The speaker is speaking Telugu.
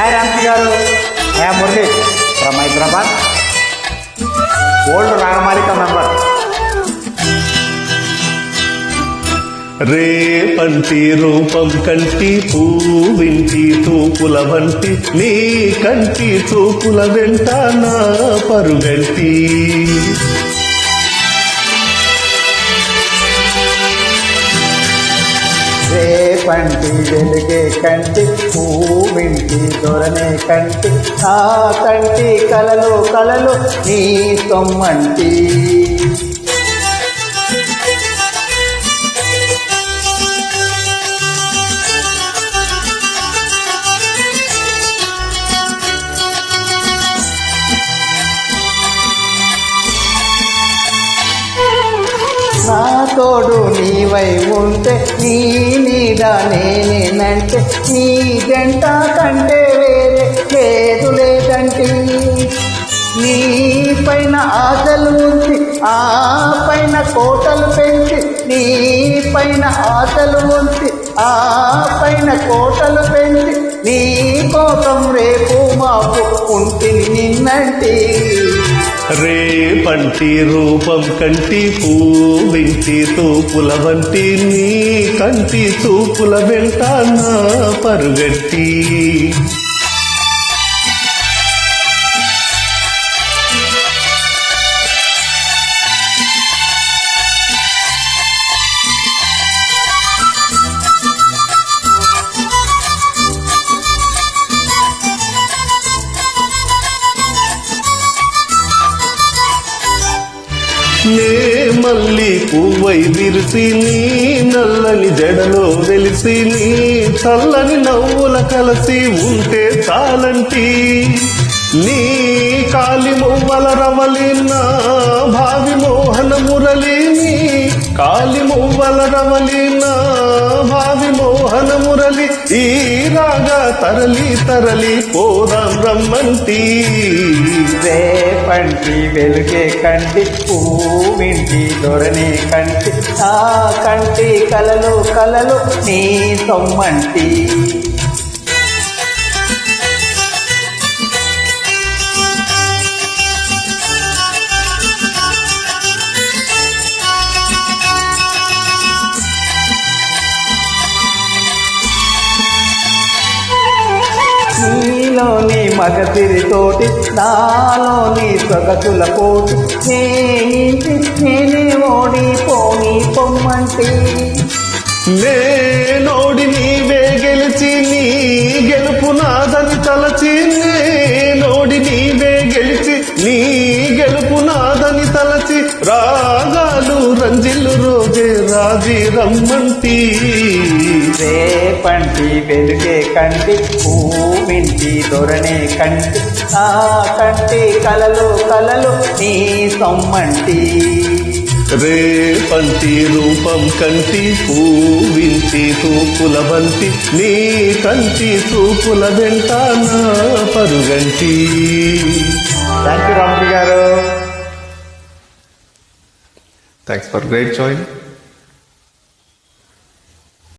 హాయ్ రామ్జీ గారు. Hi Murali from Hyderabad. Old Ragamalika member. రేపంటి రూపం కంటి పూవింటి తూపుల వంటి నీ కంటి తూపుల వెంట నా పరుగంటి. పంటి వెలిగే కంటి పూవింటి దొరనే కంటి. ఆ కంటి కలలు కలలు నీ తొమ్మంటి తోడు నీవై ఉంటే నీ నీడ నేనేనంటే నీ జంట కంటే వేరే లేదు లేదంటే. నీ పైన ఆశలు ఉంది ఆ పైన కోటలు పెంచి నీ పైన ఆశలు ఉంది ఆ పైన కోటలు పెంచి నీ కోసం రేపు నిన్నంటే ఉంటిని నిన్నంటి రేపంటి రూపం కంటి పూవింటి తూపుల వంటి నీ కంటి తూపుల వెంట నా పరుగట్టి నే మళ్ళీ పువ్వై విరిసి నీ నల్లని జడలో వెలిసి నీ చల్లని నవ్వుల కలసి ఉంటే చాలంటి. నీ కాలి మువ్వల రవలి నా భావి మోహన మురళి నీ కాలి మువ్వల రవలి నా భావి మోహన మురళి. ఈ రాగా తరలి తరలి పోదాం రమ్మంటీ. పంటి వెలుగే కంటి పూవింటి దొరనే కంటి. ఆ కంటి కలలు కలలు నీ సొమ్మంటి. నీలోని నాలో నీ సొగసుల పోటీ. నేనింటి నేనే ఓడిపోని పొమ్మంటే. నేనోడి నీవే గెలిచి నీ గెలుపు నాదని తలచి. నేనోడి నీవే గెలిచి నీ గెలుపు నాదని తలచి. రా రంజిల్లు రోజే రాజీ రమ్మంటి రేపంటి వెలుగే కంటి పూవింటి దొరనే కంటి. ఆ కంటి కలలు కలలు నీ సొమ్మంటి. రేపంటి రూపం కంటి పూవింటి తూపుల బంతి నీ కంటి తూపుల వెంట నా పరుగంటి. థ్యాంక్ యూ రామజీ గారు Thanks for great join.